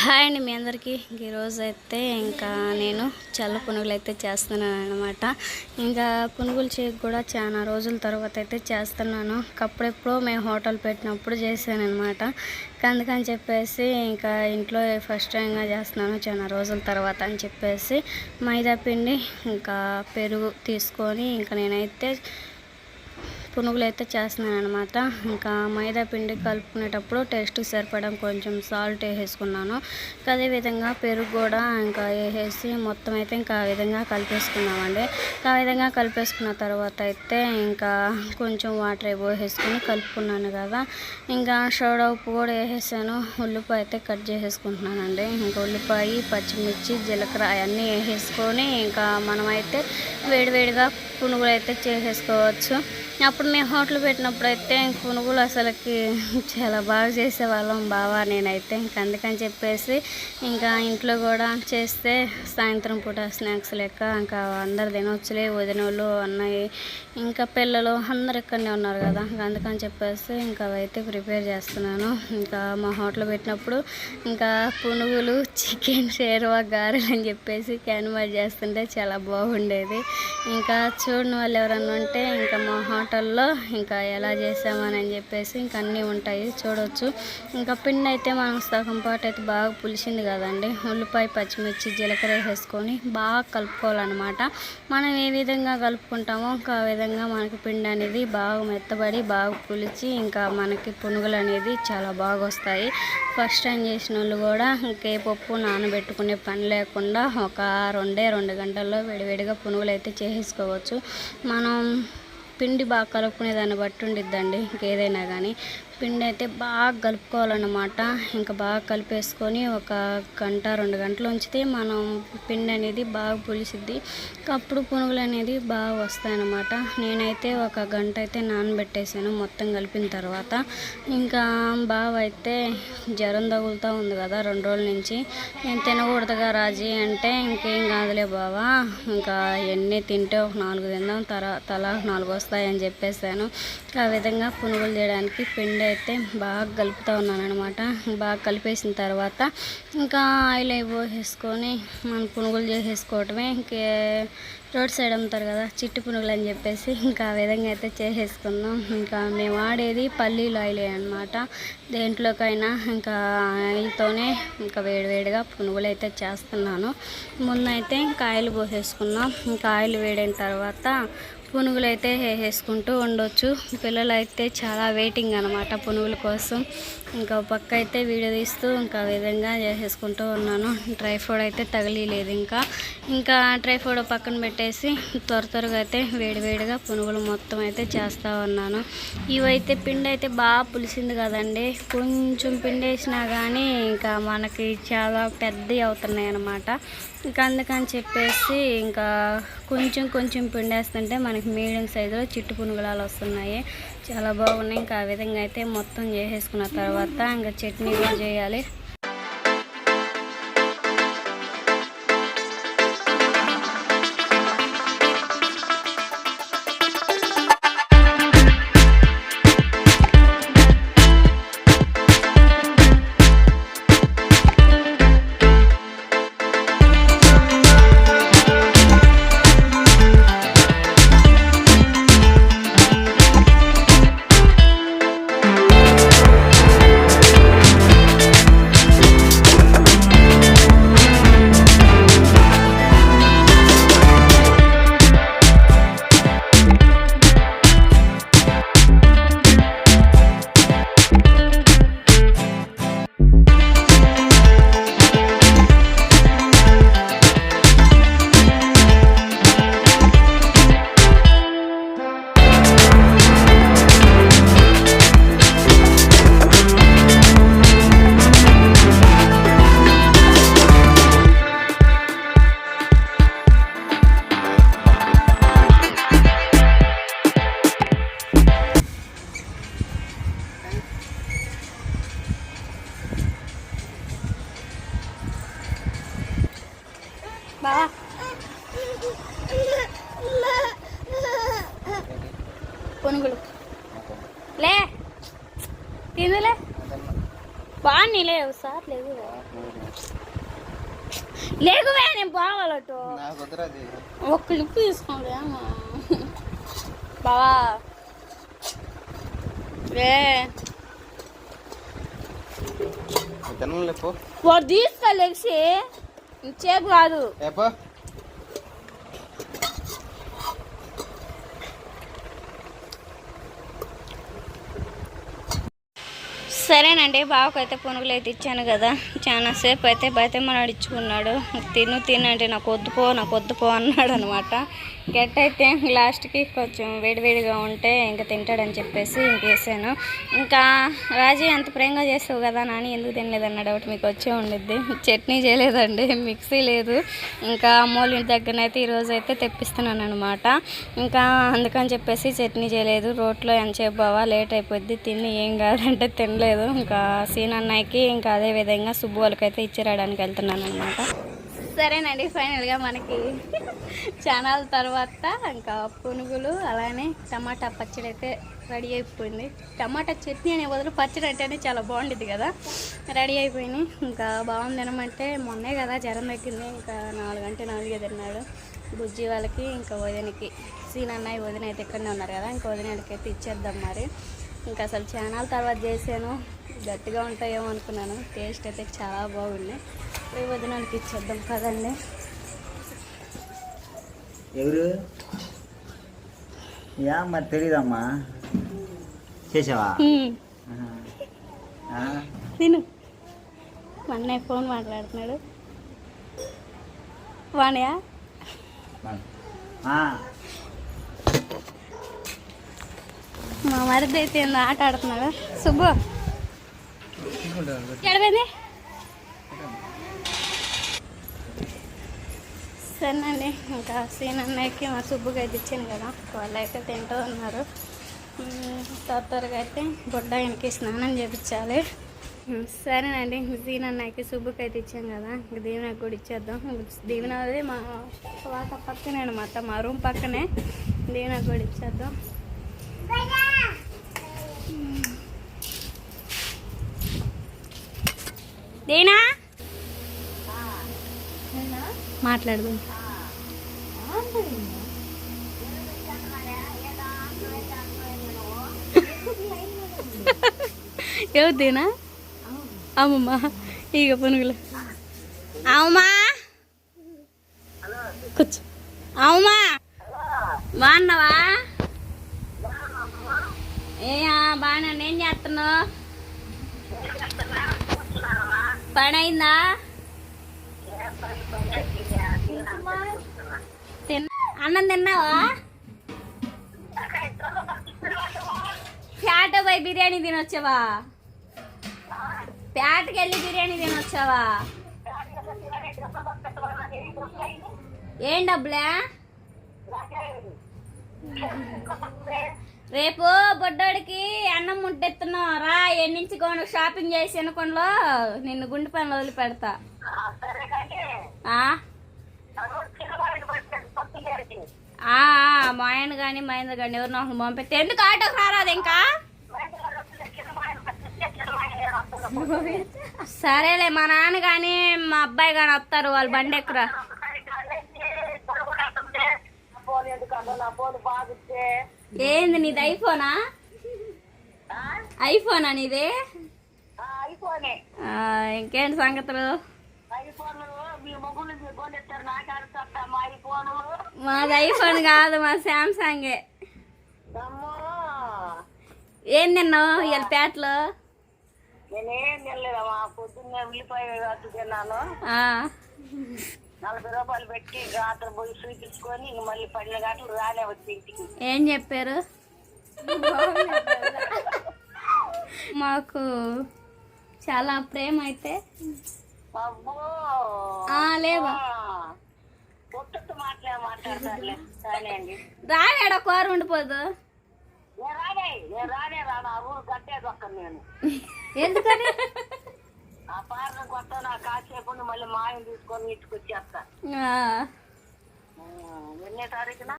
Hi అండి మీ అందరికీ. ఈరోజు అయితే ఇంకా నేను చల్ల పునుగులు అయితే చేస్తున్నాను అనమాట ఇంకా పునుగులు చేయక కూడా చాలా రోజుల తర్వాత అయితే చేస్తున్నాను. అప్పుడెప్పుడో మేము హోటల్ పెట్టినప్పుడు చేశాను అనమాట అందుకని చెప్పేసి ఇంకా ఇంట్లో ఫస్ట్ టైంగా చేస్తున్నాను చాలా రోజుల తర్వాత అని చెప్పేసి మైదా పిండి ఇంకా పెరుగు తీసుకొని ఇంకా నేనైతే పునుగులు అయితే చేస్తున్నాను అనమాట ఇంకా మైదా పిండి కలుపుకునేటప్పుడు టేస్ట్ సరిపడం కొంచెం సాల్ట్ వేసేసుకున్నాను. అదేవిధంగా పెరుగు కూడా ఇంకా వేసేసి మొత్తం అయితే ఇంకా ఆ విధంగా కలిపేసుకున్నామండి ఆ విధంగా కలిపేసుకున్న తర్వాత అయితే ఇంకా కొంచెం వాటర్ వేసుకొని కలుపుకున్నాను కదా. ఇంకా సోడా ఉప్పు కూడా వేసేసాను. ఉల్లిపాయ అయితే కట్ చేసేసుకుంటున్నానండి. ఇంకా ఉల్లిపాయ పచ్చిమిర్చి జీలకర్ర అవన్నీ వేసేసుకొని ఇంకా మనమైతే వేడివేడిగా పునుగులు అయితే చేసేసుకోవచ్చు. అప్పుడు మేము హోటల్ పెట్టినప్పుడు అయితే కొనుగోలు అసలుకి చాలా బాగా చేసేవాళ్ళం. బావా నేనైతే ఇంకా అందుకని చెప్పేసి ఇంకా ఇంట్లో కూడా చేస్తే సాయంత్రం పూట స్నాక్స్ లెక్క ఇంకా అందరు తినొచ్చులే వదినోళ్ళు అన్నయ్య ఇంకా పిల్లలు అందరు ఇక్కడనే ఉన్నారు కదా అందుకని చెప్పేసి ఇంకా అవైతే ప్రిపేర్ చేస్తున్నాను. ఇంకా మా హోటల్ పెట్టినప్పుడు ఇంకా పునుగులు చికెన్ షేర్వా గారెలు అని చెప్పేసి క్యాన్వాస్ చేస్తుంటే చాలా బాగుండేది. ఇంకా చూడని వాళ్ళు ఎవరన్నా ఉంటే ఇంకా మా హోటల్లో ఇంకా ఎలా చేసామని అని చెప్పేసి ఇంకా అన్నీ ఉంటాయి చూడొచ్చు. ఇంకా పిండి అయితే మనం సగం పాటు అయితే బాగా పులిసింది కదండి. ఉల్లిపాయ పచ్చిమిర్చి జీలకర్ర వేసుకొని బాగా కలుపుకోవాలన్నమాట. మనం ఏ విధంగా కలుపుకుంటామో ఇంకా ఆ విధంగా మనకి పిండి అనేది బాగా మెత్తబడి బాగా పులిచి ఇంకా మనకి పునుగులు అనేది చాలా బాగా వస్తాయి. ఫస్ట్ టైం చేసిన వాళ్ళు కూడా ఇంకే పప్పు నానబెట్టుకునే పని లేకుండా ఒక రెండే రెండు గంటల్లో వేడివేడిగా పునుగులు అయితే చేసేసుకోవచ్చు. మనం పిండి బాగా కలుపుకునే దాన్ని బట్టి ఉండిద్దండి ఇంకేదైనా కానీ పిండి అయితే బాగా కలుపుకోవాలన్నమాట. ఇంకా బాగా కలిపేసుకొని ఒక గంట రెండు గంటలు ఉంచితే మనం పిండి అనేది బాగా పులిసిద్ది. అప్పుడు పునుగులు అనేది బాగా వస్తాయన్నమాట. నేనైతే ఒక గంట అయితే నానబెట్టేసాను మొత్తం కలిపిన తర్వాత. ఇంకా బావ అయితే జ్వరం తగులుతూ ఉంది కదా రెండు రోజుల నుంచి. నేను తినకూడదుగా రాజీ అంటే ఇంకేం కాదులే బావా. ఇంకా ఎన్ని తింటే ఒక నాలుగు తిందాం తర తల నాలుగు వస్తాయని చెప్పేసాను. ఆ విధంగా పునుగులు చేయడానికి పిండి అయితే బాగా కలుపుతూ ఉన్నాను అనమాట బాగా కలిపేసిన తర్వాత ఇంకా ఆయిల్ అయిపోసేసుకొని మనం పునుగులు చేసేసుకోవటమే. ఇంకే రోడ్ సైడ్ అమ్ముతారు కదా చిట్టు పునుగులు అని చెప్పేసి ఇంకా ఆ విధంగా అయితే చేసేసుకుందాం. ఇంకా మేము వాడేది పల్లీలు ఆయిల్ అనమాట దేంట్లోకైనా ఇంకా ఆయిల్తోనే ఇంకా వేడివేడిగా పునుగులు అయితే చేస్తున్నాను. ముందైతే ఇంకా ఆయిల్ పోసేసుకున్నాం ఇంకా ఆయిల్ వేడైన తర్వాత పునుగులు అయితే వేసేసుకుంటూ ఉండొచ్చు. పిల్లలు అయితే చాలా వెయిటింగ్ అనమాట పునుగుల కోసం. ఇంకా పక్క అయితే వీడియో తీస్తూ ఇంకా విధంగా చేసేసుకుంటూ ఉన్నాను. డ్రై ఫ్రూట్ అయితే తగిలిలేదు ఇంకా. ఇంకా డ్రై ఫ్రూట్ పక్కన పెట్టి పెట్టేసి త్వర త్వరగా అయితే వేడివేడిగా పునుగులు మొత్తం అయితే చేస్తూ ఉన్నాను. ఇవైతే పిండి అయితే బాగా పులిసింది కదండి. కొంచెం పిండి వేసినా కానీ ఇంకా మనకి చాలా పెద్దవి అవుతున్నాయి అన్నమాట. ఇంకా అందుకని చెప్పేసి ఇంకా కొంచెం కొంచెం పిండి వేస్తుంటే మనకి మీడియం సైజులో చిట్టు పునుగులాలు వస్తున్నాయి. చాలా బాగున్నాయి. ఇంకా ఆ విధంగా అయితే మొత్తం చేసేసుకున్న తర్వాత ఇంకా చట్నీ కూడా చేయాలి. పునుగులు లే తినులే బాగున్నాయి లేవు సార్ లేవు. లేకువే నేను బావాలటో ఒక క్లిప్ తీసుకోండి బావా. పో వాడు తీసుకోలేసి చేపు కాదు. సరేనండి సరేనండి బావకైతే పునుగులు అయితే ఇచ్చాను కదా. చాలా సేపు అయితే బయటమని అడిచుకున్నాడు తిను తిను తినంటే నాకు వద్దుపో నాకు వద్దుపో అన్నాడు అనమాట గెట్ అయితే లాస్ట్కి కొంచెం వేడివేడిగా ఉంటే ఇంకా తింటాడని చెప్పేసి ఇంకేసాను ఇంకా రాజీ అంత ప్రేమగా చేస్తావు కదా నాని ఎందుకు తినలేదన్న డౌట్ మీకు వచ్చే ఉండిద్ది. చట్నీ చేయలేదండి మిక్సీ లేదు. ఇంకా అమ్మోళ్ళ ఇంటి దగ్గరనైతే ఈరోజు అయితే తెప్పిస్తున్నాను అనమాట ఇంకా అందుకని చెప్పేసి చట్నీ చేయలేదు. రోట్లో ఎంతసేపు బావా? లేట్ అయిపోద్ది. తిని ఏం కాదంటే తినలేదు. ఇంకా సీనన్నయ్యకి ఇంకా అదే విధంగా సుబ్బు వాళ్ళకైతే ఇచ్చిరాడానికి వెళ్తున్నాను అనమాట సరేనండి ఫైనల్గా మనకి ఛానల్ తర్వాత ఇంకా పునుగులు అలానే టమాటా పచ్చడి అయితే రెడీ అయిపోయింది. టమాటా చట్నీ అనే బదులు పచ్చడి అంటేనే చాలా బాగుండేది కదా. రెడీ అయిపోయినాయి. ఇంకా బాగుంది అనమంటే మొన్నే కదా జ్వరం తగ్గింది. ఇంకా నాలుగు గంటే నాలుగే తిన్నాడు బుజ్జి వాళ్ళకి ఇంకా వదినకి. సీన్ అన్నయ్య వదిన అయితే ఇక్కడనే ఉన్నారు కదా ఇంకా వదినకి అయితే ఇచ్చేద్దాం మరి. ఇంకా అసలు ఛానల్ తర్వాత చేశాను. గట్టిగా ఉంటాయేమో అనుకున్నాను. టేస్ట్ అయితే చాలా బాగున్నాయి పోయి వదినానికి ఇచ్చేద్దాం కదండి ఎవరు? యా మరి తెలీదమ్మా. చేసావా? తిను మా అన్నయ్య ఫోన్ మాట్లాడుతున్నాడు. వాణయా ఆ. మా మరిది అయితే ఆట ఆడుతున్నాడు. సుబ్బు. ఎడపోయింది సరేనండి ఇంకా సీన్ అన్నయ్యకి మా సుబ్బుకి అయితే ఇచ్చాను కదా. వాళ్ళు అయితే తింటూ ఉన్నారు. ఉమ్, త్వరగా అయితే గుడ్డ ఆయనకి స్నానం చేపించాలి. సరేనండి దీని అన్నయ్యకి సుబ్బుకి అయితే ఇచ్చాను కదా. ఇంక దీవెనకి కూడా ఇచ్చేద్దాం. దీవెన అది మా వాట పక్కనే అనమాట మా రూమ్ పక్కనే. దీవెనకి కూడా ఇచ్చేద్దాం. దేనా? మాట్లాడదాం. ఎవరు దేనా? అమ్మమ్మ ఇక పునుగులు. అవుమా? కూర్చో. అవుమా? బాగున్నావా? ఏ బాగా ఏం చేస్తున్నావు? పని అయిందా అన్నం తిన్నావా? ప్యాట పోయి బిర్యానీ తినొచ్చావా? ప్యాట్కి వెళ్ళి బిర్యానీ తినొచ్చావా? ఏం డబ్బులే? రేపు బొడ్డోడికి అన్నం ముట్టెత్తున్నావు రా ఎన్నించి కొను షాపింగ్ చేసి ఎనుకొండలో నిన్ను గుండె పనులు ఆ? ఆ, ఆ, మా ఆయన కానీ మహేంద్ర కానీ ఎవరినో ఒకరిని పంపిస్తే. ఎందుకు ఆటోకి రారాదు ఇంకా? సరేలే మా నాన్న కానీ మా అబ్బాయి కానీ వస్తారు వాళ్ళు బండి ఎక్కురా. ఏంది నీది ఐఫోనా? ఐఫోనా నీది? ఇంకేంటి సంగతులు? మాది ఐఫోన్ కాదు మా శాంసంగే. ఏం తిన్నావు ఇవాళ పేటలో నేనేం తినలేదమ్మా పొద్దున్నే ఉల్లిపాయ తిన్నాను. నలభై రూపాయలు పెట్టి రాత్రి పోయి చూపించుకొని ఇంక మళ్ళీ పన్నెండు గంటలు రాలే వచ్చి ఇంటికి. ఏం చెప్పారు? మాకు చాలా ప్రేమ అయితే. అండి. రాలేడ కూర ఉండిపోదు ఎందుకని? కాసేపు ఉండి మళ్ళీ మాయం తీసుకొని వచ్చేస్తా. ఆ, ఎన్నే తారీఖున?